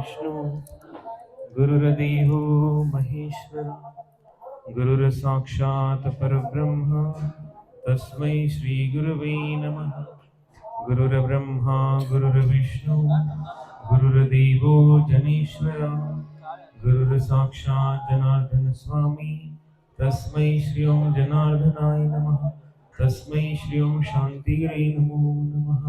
विष्णु गुरुर्देव महेश्वर गुरुर्साक्षात् परब्रह्म तस्मै श्रीगुरुवे नमः। गुरुर्ब्रह्मा गुरुर्विष्णु गुरुर्देवो जनेश्वर गुरुर्साक्षात् जनार्दन स्वामी तस्मै श्री ओं जनार्दनाय नमः तस्मै श्री ओं शान्तिरे नमो नमः।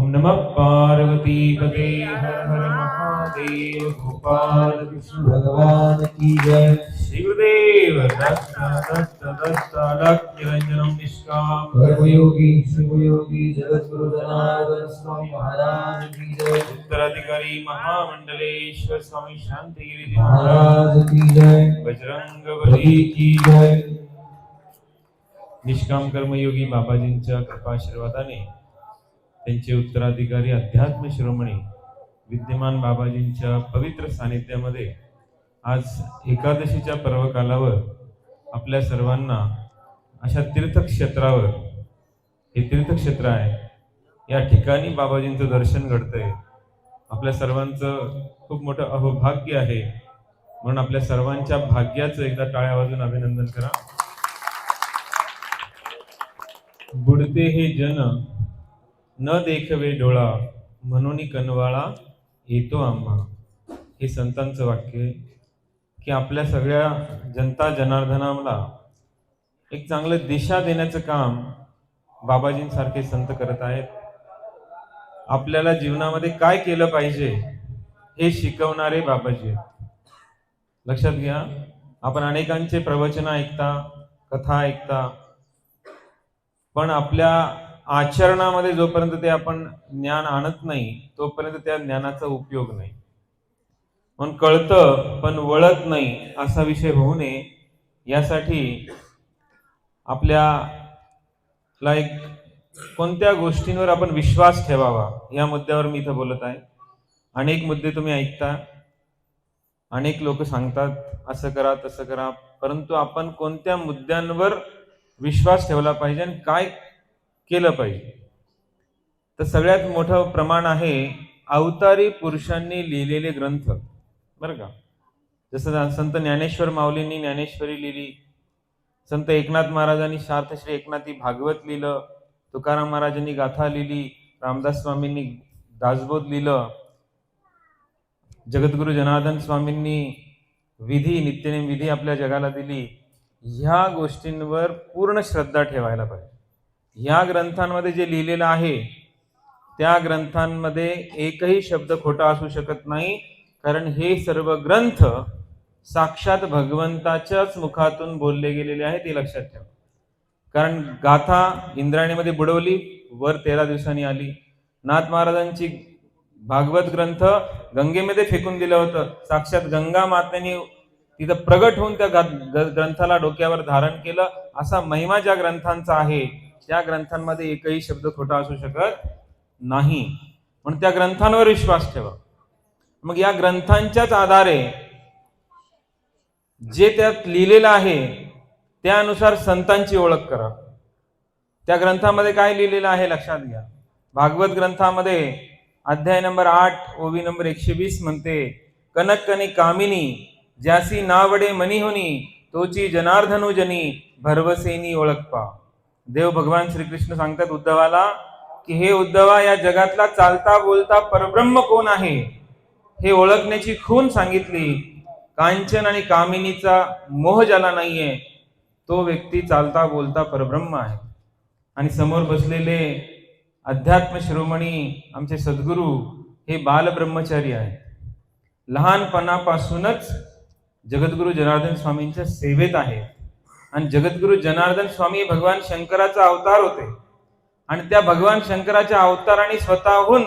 ओम नमः पार्वती पते हर हर महादेव गोपाल कृष्ण भगवान की जय। श्री गुरुदेव दत्त दत्त दत्त अलक्ष्य निरंजनम निष्काम। कर्मयोगी शिवयोगी जगद्गुरु जनार्दन स्वामी महाराज की जय। उत्तराधिकारी महामंडलेश्वर स्वामी शांतिगिरी जी महाराज की जय। बजरंग बली की जय। निष्काम कर्मयोगी बाबाजींच्या कृपाशीर्वादाने त्यांचे उत्तराधिकारी अध्यात्म श्रोमणी विद्यमान बाबाजींच्या पवित्र सानिध्यामध्ये आज एकादशीच्या पर्वकालावर आपल्या सर्वांना अशा तीर्थक्षेत्रावर हे तीर्थक्षेत्र आहे या ठिकाणी बाबाजींचं दर्शन घडतंय. आपल्या सर्वांचं खूप मोठं अहोभाग्य आहे. म्हणून आपल्या सर्वांच्या भाग्याचं एकदा टाळ्या वाजून अभिनंदन करा. बुडते हे जन न देखवे डोळा म्हणून कनवाळा येतो आम्हा. हे संतांचं वाक्य आहे की आपल्या सगळ्या जनता जनार्दनाला एक चांगलं दिशा देण्याचं काम बाबाजींसारखे संत करत आहेत. आपल्याला जीवनामध्ये काय केलं पाहिजे हे शिकवणारे बाबाजी लक्षात घ्या आपण अनेकांचे प्रवचन ऐकता कथा ऐकता पण आपल्या आचरणामध्ये जोपर्यंत ते आपण ज्ञान आणत नाही तोपर्यंत त्या ज्ञानाचा उपयोग नाही. म्हणून कळतं पण वळत नाही असा विषय होऊ नये. यासाठी आपल्याला एक कोणत्या गोष्टींवर आपण विश्वास ठेवावा या मुद्द्यावर मी इथं बोलत आहे. अनेक मुद्दे तुम्ही ऐकता अनेक लोक सांगतात असं करा तसं करा परंतु आपण कोणत्या मुद्द्यांवर विश्वास ठेवला पाहिजे आणि काय केलं पाहिजे. तर सगळ्यात मोठं प्रमाण आहे अवतारी पुरुषांनी लिहिलेले ग्रंथ. बरं का? जसं संत ज्ञानेश्वर माऊलींनी ज्ञानेश्वरी लिहिली संत एकनाथ महाराजांनी शार्थश्री एकनाथी भागवत लिहिलं तुकाराम महाराजांनी गाथा लिहिली रामदास स्वामींनी दासबोध लिहिलं जगद्गुरु जनार्दन स्वामींनी विधी नित्यनेम विधी आपल्या जगाला दिली ह्या गोष्टींवर पूर्ण श्रद्धा ठेवायला पाहिजे. ह्या ग्रंथांमध्ये जे लिहिलेलं आहे त्या ग्रंथांमध्ये एकही शब्द खोटा असू शकत नाही कारण हे सर्व ग्रंथ साक्षात भगवंताच्याच मुखातून बोलले गेलेले आहे ते लक्षात ठेवा. कारण गाथा इंद्राणीमध्ये बुडवली वर तेरा दिवसांनी आली. नाथ महाराजांची भागवत ग्रंथ गंगेमध्ये फेकून दिलं होतं. साक्षात गंगा मातेने तिथं प्रगट होऊन त्या ग- ग्रंथाला डोक्यावर धारण केलं असा महिमा ज्या ग्रंथांचा आहे त्या ग्रंथांमध्ये एकही शब्द खोटा असू शकत नाही. म्हणून त्या ग्रंथांवर विश्वास ठेवा. मग या ग्रंथांच्याच आधारे जे त्यात लिहिलेलं आहे त्यानुसार संतांची ओळख करा. त्या ग्रंथामध्ये काय लिहिलेलं आहे लक्षात घ्या. भागवत ग्रंथामध्ये अध्याय नंबर आठ ओवी नंबर एकशे वीस म्हणते कनक कनी कामिनी ज्यासी नावडे मनी होनी तोची जनार्दनुजनी भरवसेनी ओळख पा. देव भगवान श्रीकृष्ण सांगतात उद्धवाला की हे उद्धवा या जगातला चालता बोलता परब्रह्म कोण आहे? हे ओळखण्याची खून सांगितली. कांचन आणि कामिनीचा मोह ज्याला नाहीये तो व्यक्ती चालता बोलता परब्रह्म आहे. आणि समोर बसलेले अध्यात्म शिरोमणी आमचे सद्गुरू हे बालब्रह्मचारी आहेत. लहानपणापासूनच जगद्गुरु जनार्दन स्वामींच्या सेवेत आहेत. आणि जगद्गुरु जनार्दन स्वामी भगवान शंकराचा अवतार होते. आणि त्या भगवान शंकराच्या अवताराने स्वतःहून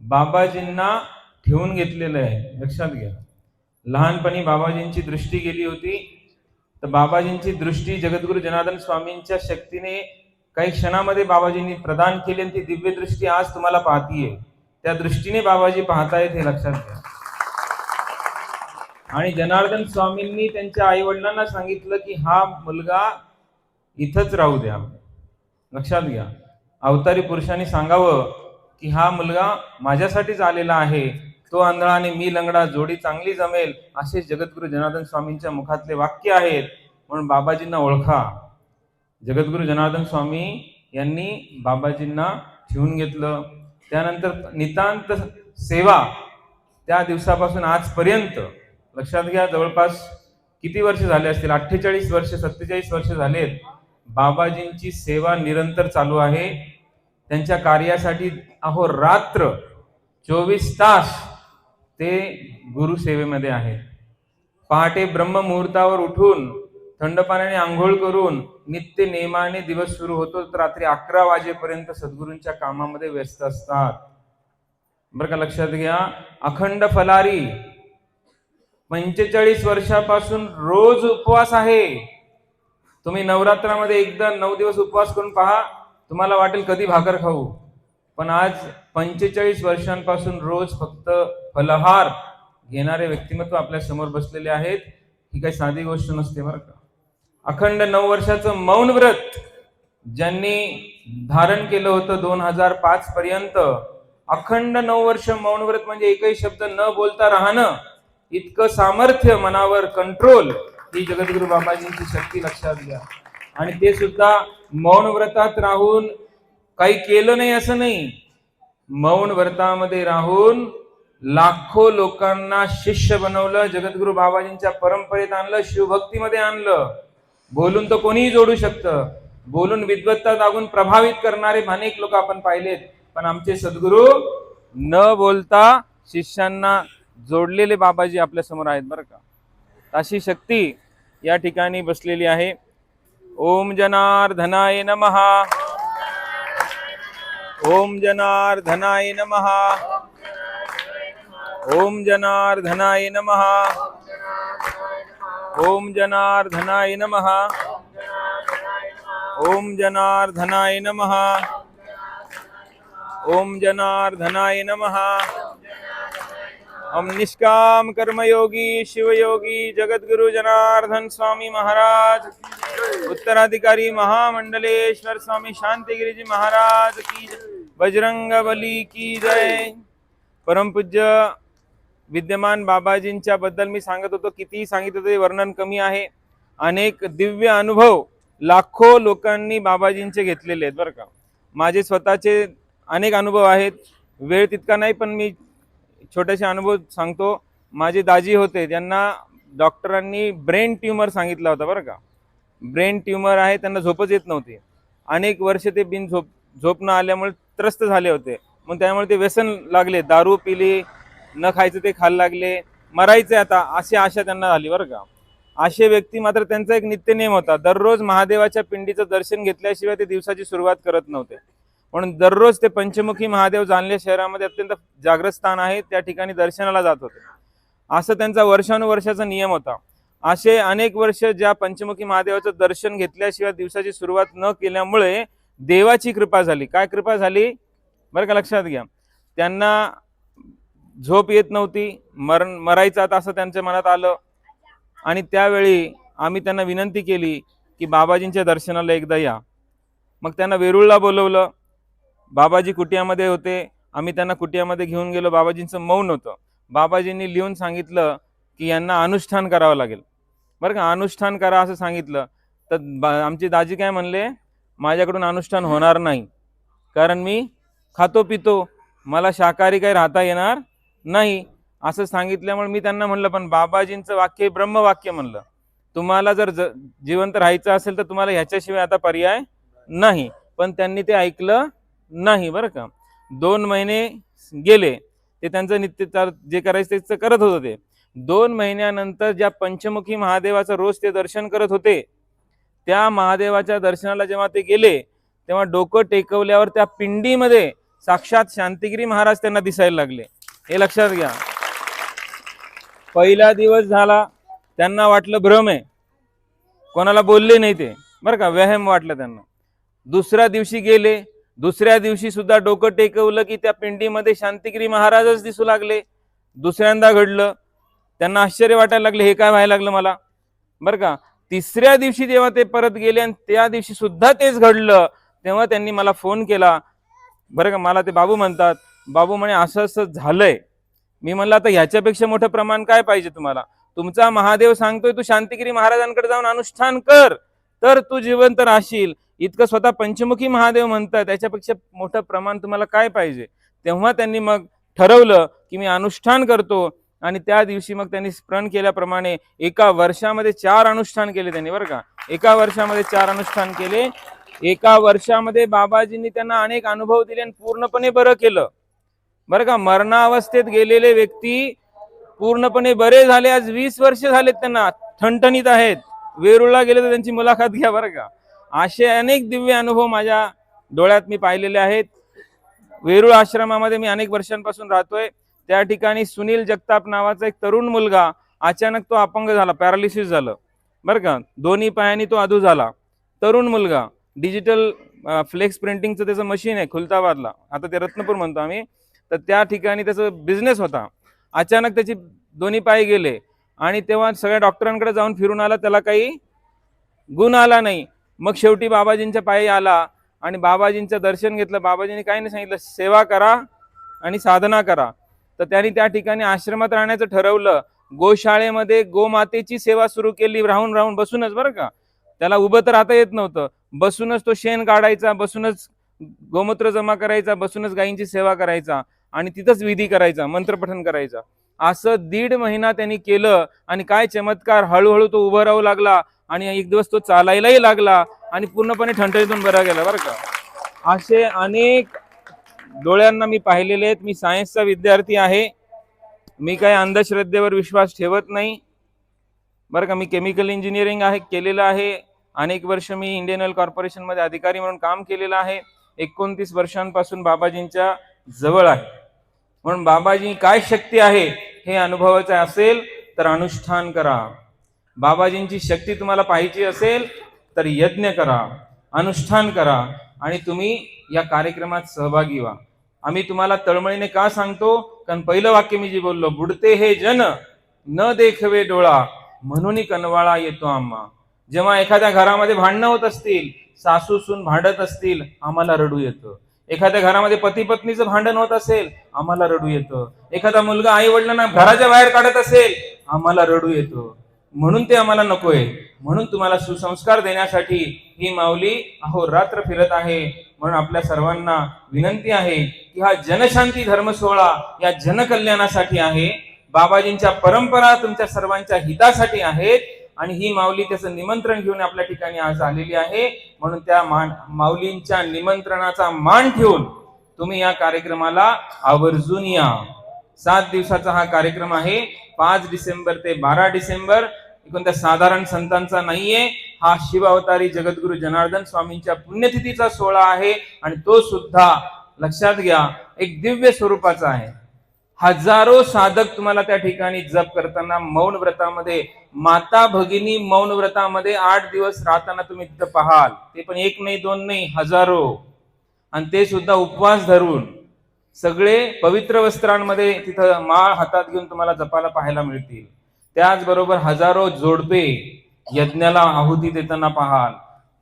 बाबाजींना ठेवून घेतलेलं आहे. लक्षात घ्या. लहानपणी बाबाजींची दृष्टी गेली होती. तर बाबाजींची दृष्टी जगद्गुरु जनार्दन स्वामींच्या शक्तीने काही क्षणामध्ये बाबाजींनी प्रदान केली आणि ती दिव्य दृष्टी आज तुम्हाला पाहतीये. त्या दृष्टीने बाबाजी पाहतायत हे लक्षात घ्या. आणि जनार्दन स्वामींनी त्यांच्या आई वडिलांना सांगितलं की हा मुलगा इथंच राहू द्या. लक्षात घ्या. अवतारी पुरुषांनी सांगावं की हा मुलगा माझ्यासाठीच आलेला आहे. तो आंधळा आणि मी लंगडा जोडी चांगली जमेल असे जगद्गुरु जनार्दन स्वामींच्या मुखातले वाक्य आहेत. म्हणून बाबाजींना ओळखा. जगद्गुरु जनार्दन स्वामी यांनी बाबाजींना ठेवून घेतलं. त्यानंतर नितांत सेवा त्या दिवसापासून आजपर्यंत लक्षात घ्या जवळपास किती वर्ष झाले असतील? अठ्ठेचाळीस वर्ष सत्तेचाळीस वर्ष झालेत. बाबाजींची सेवा निरंतर चालू आहे. त्यांच्या कार्यासाठी अहो रात्र चोवीस तास ते गुरुसेवेमध्ये आहेत. पहाटे ब्रह्ममुहूर्तावर उठून थंड पाण्याने आंघोळ करून नित्य नेमाने दिवस सुरू होतो तर रात्री अकरा वाजेपर्यंत सद्गुरूंच्या कामामध्ये व्यस्त असतात. बरं का लक्षात घ्या अखंड फलारी पंचेचाळीस वर्षापासून रोज उपवास आहे. तुम्ही नवरात्रामध्ये एकदा नऊ दिवस उपवास करून पहा. तुम्हाला वाटेल कधी भाकर खाऊ. पण आज पंचेचाळीस वर्षांपासून रोज फक्त फलहार घेणारे व्यक्तिमत्व आपल्यासमोर बसलेले आहेत. ही काही साधी गोष्ट नसते बरं का. अखंड नऊ वर्षाचं मौन व्रत ज्यांनी धारण केलं होतं दोन हजार पाच पर्यंत अखंड नऊ वर्ष मौन व्रत म्हणजे एकही शब्द न बोलता राहणं इतकं सामर्थ्य मनावर कंट्रोल ही जगद्गुरु बाबाजींची शक्ती लक्षात घ्या. आणि ते सुद्धा मौन व्रतात राहून काही केलं नाही असं नाही. मौन व्रतामध्ये राहून लाखो लोकांना शिष्य बनवलं जगद्गुरु बाबाजींच्या परंपरेत आणलं शिवभक्तीमध्ये आणलं. बोलून तर कोणीही जोडू शकतं. बोलून विद्वत्ता दागून प्रभावित करणारे अनेक लोक आपण पाहिलेत. पण आमचे सद्गुरू न बोलता शिष्यांना जोडलेले बाबाजी आपल्यासमोर आहेत बरं का. अशी शक्ती या ठिकाणी बसलेली आहे. ओम जनार्धनाय नमहा ओम जनार्धनाय नमहा ओम जनार्धनाय नमहा ओम जनार्धनाय नमहा ओम जनार्धनाय नमहा ओम जनार्धनाय नमहा हम निष्काम कर्मयोगी शिवयोगी जगद्गुरु जनार्दन स्वामी महाराज। उत्तराधिकारी महामंडलेश्वर स्वामी शांतिगिरीजी महाराज की बजरंग बली की जय। परमपूज्य विद्यमान बाबाजींच्या बद्दल मी सांगत होतो कितीही सांगितलं तरी वर्णन कमी आहे. अनेक दिव्य अनुभव लाखो लोकांनी बाबाजींचे घेतलेले आहेत बरं का. माझे स्वतःचे अनेक अनुभव आहेत. वेळ तितका नाही पण मी छोटेसे अनुभव सांगतो. माझे दाजी होते त्यांना डॉक्टरांनी ब्रेन ट्यूमर सांगितला होता बरं का. ब्रेन ट्यूमर आहे त्यांना झोपच येत नव्हती. अनेक वर्ष ते बिन झोप झोप न आल्यामुळे त्रस्त झाले होते. मग त्यामुळे ते व्यसन लागले दारू पिली न खायचं ते खायला लागले. मरायचे आता अशी आशा त्यांना झाली बरं का. असे व्यक्ती मात्र त्यांचा एक नित्यनेम होता. दररोज महादेवाच्या पिंडीचं दर्शन घेतल्याशिवाय ते दिवसाची सुरुवात करत नव्हते. म्हणून दररोज ते पंचमुखी महादेव जाणले शहरामध्ये अत्यंत जागृत स्थान आहे त्या ठिकाणी दर्शनाला जात होते. असं त्यांचा वर्षानुवर्षाचा नियम होता. असे अनेक वर्ष ज्या पंचमुखी महादेवाचं दर्शन घेतल्याशिवाय दिवसाची सुरुवात न केल्यामुळे देवाची कृपा झाली. काय कृपा झाली? बरं का लक्षात घ्या. त्यांना झोप येत नव्हती मरण मरायचं आता असं त्यांच्या मनात आलं. आणि त्यावेळी आम्ही त्यांना विनंती केली की बाबाजींच्या दर्शनाला एकदा या. मग त्यांना वेरूळला बोलवलं. बाबाजी कुटियामध्ये होते. आम्ही त्यांना कुटियामध्ये घेऊन गेलो. बाबाजींचं मौन होतं. बाबाजींनी लिहून सांगितलं की यांना अनुष्ठान करावं लागेल. बरं का? अनुष्ठान करा असं सांगितलं. तर बा आमची दाजी काय म्हणले? माझ्याकडून अनुष्ठान होणार नाही. कारण मी खातो पितो. मला शाकाहारी काही राहता येणार नाही. असं सांगितल्यामुळे मी त्यांना म्हणलं पण बाबाजींचं वाक्य ब्रह्मवाक्य म्हणलं. तुम्हाला जर ज जिवंत राहायचं असेल तर तुम्हाला ह्याच्याशिवाय आता पर्याय नाही. पण त्यांनी ते ऐकलं. नाही बरं का. दोन महिने गेले ते त्यांचं नित्यचार जे करायचं ते करत होतं ते. दोन महिन्यानंतर ज्या पंचमुखी महादेवाचं रोज ते दर्शन करत होते त्या महादेवाच्या दर्शनाला जेव्हा ते गेले तेव्हा डोकं टेकवल्यावर त्या पिंडीमध्ये साक्षात शांतिगिरी महाराज त्यांना दिसायला लागले. हे लक्षात घ्या. पहिला दिवस झाला त्यांना वाटलं भ्रम आहे. कोणाला बोलले नाही ते. बरं का व्यायाम वाटलं त्यांना. दुसऱ्या दिवशी गेले दुसऱ्या दिवशी सुद्धा डोकं टेकवलं की त्या पिंडीमध्ये शांतिगिरी महाराजच दिसू लागले. दुसऱ्यांदा घडलं. त्यांना आश्चर्य वाटायला लागले हे काय व्हायला लागलं मला? बरं का? तिसऱ्या दिवशी जेव्हा ते परत गेले आणि त्या दिवशी सुद्धा तेच घडलं तेव्हा त्यांनी मला फोन केला. बरं का? मला ते बाबू म्हणतात. बाबू म्हणे असं असं झालंय. मी म्हणलं आता ह्याच्यापेक्षा मोठं प्रमाण काय पाहिजे तुम्हाला? तुमचा महादेव सांगतोय तू शांतिगिरी महाराजांकडे जाऊन अनुष्ठान कर. तर तू जिवंत राहशील. इतकं स्वतः पंचमुखी महादेव म्हणतात त्याच्यापेक्षा मोठं प्रमाण तुम्हाला काय पाहिजे? तेव्हा त्यांनी मग ठरवलं की मी अनुष्ठान करतो आणि त्या दिवशी मग त्यांनी स्मरण केल्याप्रमाणे एका वर्षामध्ये चार अनुष्ठान केले त्यांनी बरं का? एका वर्षामध्ये चार अनुष्ठान केले. एका वर्षामध्ये बाबाजींनी त्यांना अनेक अनुभव दिले आणि पूर्णपणे बरं केलं. बरं का? मरणावस्थेत गेलेले व्यक्ती पूर्णपणे बरे झाले. आज वीस वर्ष झालेत त्यांना ठणठणीत आहेत. वेरूळला गेले तर त्यांची मुलाखत घ्या बरं का? असे अनेक दिव्य अनुभव माझ्या डोळ्यात मी पाहिलेले आहेत. वेरूळ आश्रमामध्ये मी अनेक वर्षांपासून राहतोय. त्या ठिकाणी सुनील जगताप नावाचा एक तरुण मुलगा अचानक तो अपंग झाला पॅरालिसिस झालं. बरं का? दोन्ही पायानी तो अधू झाला. तरुण मुलगा डिजिटल फ्लेक्स प्रिंटिंगचं त्याचं मशीन आहे खुलताबादला. आता ते रत्नपूर म्हणतो आम्ही. तर त्या ठिकाणी त्याचं बिझनेस होता. अचानक त्याची दोन्ही पाय गेले. आणि तेव्हा सगळ्या डॉक्टरांकडे जाऊन फिरून आला. त्याला काही गुण आला नाही. मग शेवटी बाबाजींच्या पायी आला आणि बाबाजींचं दर्शन घेतलं. बाबाजींनी काही नाही सांगितलं. सेवा करा आणि साधना करा. तर त्यांनी त्या ठिकाणी आश्रमात राहण्याचं ठरवलं. गोशाळेमध्ये गोमातेची सेवा सुरू केली. राहून राहून बसूनच बरं का. त्याला उभं तर राहता येत नव्हतं. बसूनच तो शेण काढायचा बसूनच गोमूत्र जमा करायचा बसूनच गायींची सेवा करायचा आणि तिथंच विधी करायचा मंत्रपठन करायचा. असं दीड महिना त्यांनी केलं आणि काय चमत्कार हळूहळू तो उभं राहू लागला. आणि एक दिवस तो चालायलाही लागला आणि पूर्णपणे ठणठणीतून बरा गेला बरं का? असे अनेक डोळ्यांना मी पाहिलेले आहेत. मी सायन्सचा विद्यार्थी आहे. मी काही अंधश्रद्धेवर विश्वास ठेवत नाही. बरं का मी केमिकल इंजिनिअरिंग आहे केलेलं आहे. अनेक वर्ष मी इंडियन ऑइल कॉर्पोरेशनमध्ये अधिकारी म्हणून काम केलेलं आहे. एकोणतीस वर्षांपासून बाबाजींच्या जवळ आहे. म्हणून बाबाजी काय शक्ती आहे हे अनुभवायचं असेल तर अनुष्ठान करा. बाबाजींची शक्ती तुम्हाला पाहिजे असेल तर यज्ञ करा अनुष्ठान करा आणि तुम्ही या कार्यक्रमात सहभागी व्हा. आम्ही तुम्हाला तळमळीने का सांगतो? कारण पहिलं वाक्य मी जे बोललो बुडते हे जन न देखवे डोळा म्हणून कनवाळा येतो आम्हा. जेव्हा एखाद्या घरामध्ये भांडणं होत असतील सासू सून भांडत असतील आम्हाला रडू येतं. एखाद्या घरामध्ये पती पत्नीचं भांडण होत असेल आम्हाला रडू येतं. एखादा मुलगा आई वडिलांना घराच्या बाहेर काढत असेल आम्हाला रडू येतं. म्हणून ते आम्हाला नकोय. म्हणून तुम्हाला सुसंस्कार देण्यासाठी ही माऊली अहो रात्र फिरत आहे. म्हणून आपल्या सर्वांना विनंती आहे की हा जनशांती धर्म सोहळा या जनकल्याणासाठी आहे. बाबाजींच्या परंपरा तुमच्या सर्वांच्या हितासाठी आहेत. आणि ही माऊली त्याचं निमंत्रण घेऊन आपल्या ठिकाणी आज आलेली आहे. म्हणून त्या मान माऊलींच्या निमंत्रणाचा मान ठेवून तुम्ही या कार्यक्रमाला आवर्जून या. सात दिवसाचा हा कार्यक्रम आहे. पाच डिसेंबर ते बारा डिसेंबर कोणत्या साधारण संतांचा नाहीये. हा शिव अवतारी जगद्गुरु जनार्दन स्वामींच्या पुण्यतिथीचा सोहळा आहे आणि तो सुद्धा लक्षात घ्या एक दिव्य स्वरूपाचा आहे. हजारो साधक तुम्हाला त्या ठिकाणी जप करताना मौन व्रतामध्ये माता भगिनी मौन व्रतामध्ये आठ दिवस राहताना तुम्ही तिथं पाहाल. ते पण एक नाही दोन नाही हजारो. आणि ते सुद्धा उपवास धरून सगळे पवित्र वस्त्रांमध्ये तिथं माळ हातात घेऊन तुम्हाला जपाला पाहायला मिळतील. त्याचबरोबर हजारो जोडपे यज्ञाला आहुती देताना पाहाल.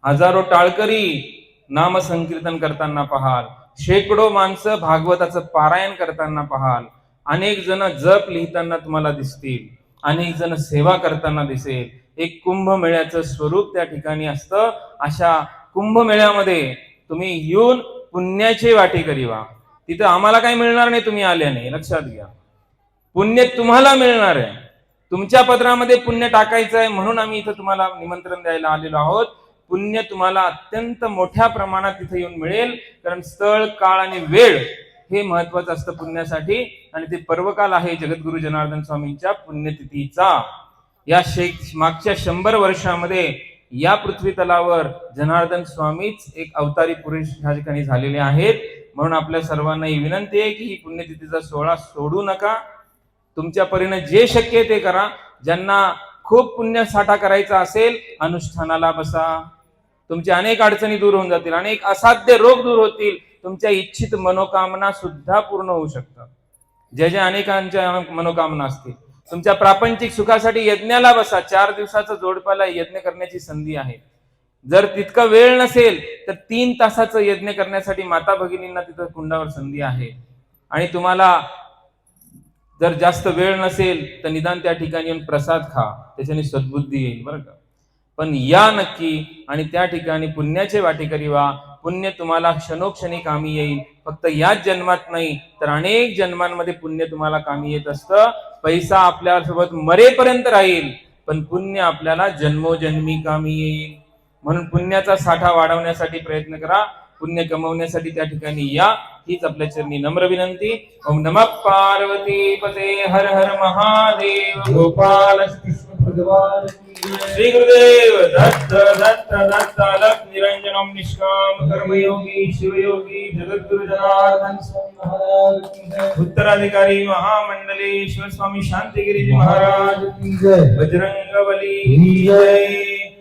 हजारो टाळकरी नामसंकीर्तन करताना पाहाल. शेकडो माणसं भागवताचं पारायण करताना पाहाल. अनेक जण जप लिहिताना तुम्हाला दिसतील. अनेक जण सेवा करताना दिसेल. एक कुंभमेळ्याचं स्वरूप त्या ठिकाणी असतं. अशा कुंभमेळ्यामध्ये तुम्ही येऊन पुण्याची वाटी करीवा. तिथं आम्हाला काही मिळणार नाही तुम्ही आल्याने. लक्षात घ्या. पुण्य तुम्हाला मिळणार आहे. तुमच्या पत्रामध्ये पुण्य टाकायचं आहे म्हणून आम्ही इथं तुम्हाला निमंत्रण द्यायला आलेलो आहोत. पुण्य तुम्हाला अत्यंत मोठ्या प्रमाणात तिथे येऊन मिळेल. कारण स्थळ काळ आणि वेळ हे महत्वाचं असतं पुण्यासाठी. आणि ते पर्वकाल आहे जगद्गुरु जनार्दन स्वामींच्या पुण्यतिथीचा. या शेख मागच्या शंभर वर्षामध्ये या पृथ्वी तलावर जनार्दन स्वामीच एक अवतारी पुरुष ह्या ठिकाणी झालेले आहेत. म्हणून आपल्या सर्वांना ही विनंती आहे की ही पुण्यतिथीचा सोहळा सोडू नका. तुमच्या परीने जे शक्य ते करा. ज्यांना खूप पुण्य साठा करायचा असेल अनुष्ठानाला बसा. तुमच्या अनेक अडचणी दूर होऊन जातील अनेक असाध्य रोग दूर होतील. तुमच्या इच्छित मनोकामना सुद्धा पूर्ण होऊ शकतात. ज्या ज्या अनेकांच्या मनोकामना असतील तुमच्या प्रापंचिक सुखासाठी यज्ञाला बसा. चार दिवसाचा जोडपाला यज्ञ करण्याची संधी आहे. जर तितका वेळ नसेल तर तीन तासाचं यज्ञ करण्यासाठी माता भगिनींना तिथं कुंडावर संधी आहे. आणि तुम्हाला जर जास्त वेळ नसेल तर निदान त्या ठिकाणी येऊन प्रसाद खा. त्याच्याने सद्बुद्धी येईल बरं का? पण या नक्की आणि त्या ठिकाणी पुण्याचे वाटेकरी वा पुण्य तुम्हाला क्षणोक्षणी कामी येईल. फक्त याच जन्मात नाही तर अनेक जन्मांमध्ये पुण्य तुम्हाला कामी येत असतं. पैसा आपल्यासोबत मरेपर्यंत राहील पण पुण्य आपल्याला जन्मोजन्मी कामी येईल. म्हणून पुण्याचा साठा वाढवण्यासाठी प्रयत्न करा. पुण्य कमवण्यासाठी त्या ठिकाणी या. हीच आपल्या चरणी नम्र विनंती. ओम नमः पार्वती पते. हर हर महादेव. गोपाल भगवान. श्री गुरुदेव. दत्त दत्त दत्त अलख निरंजनम निष्काम कर्मयोगी शिवयोगी जगद्गुरु जनार्दन महाराज. उत्तराधिकारी महामंडलेश्वर स्वामी शांतिगिरीजी महाराज. बजरंग बली. जय.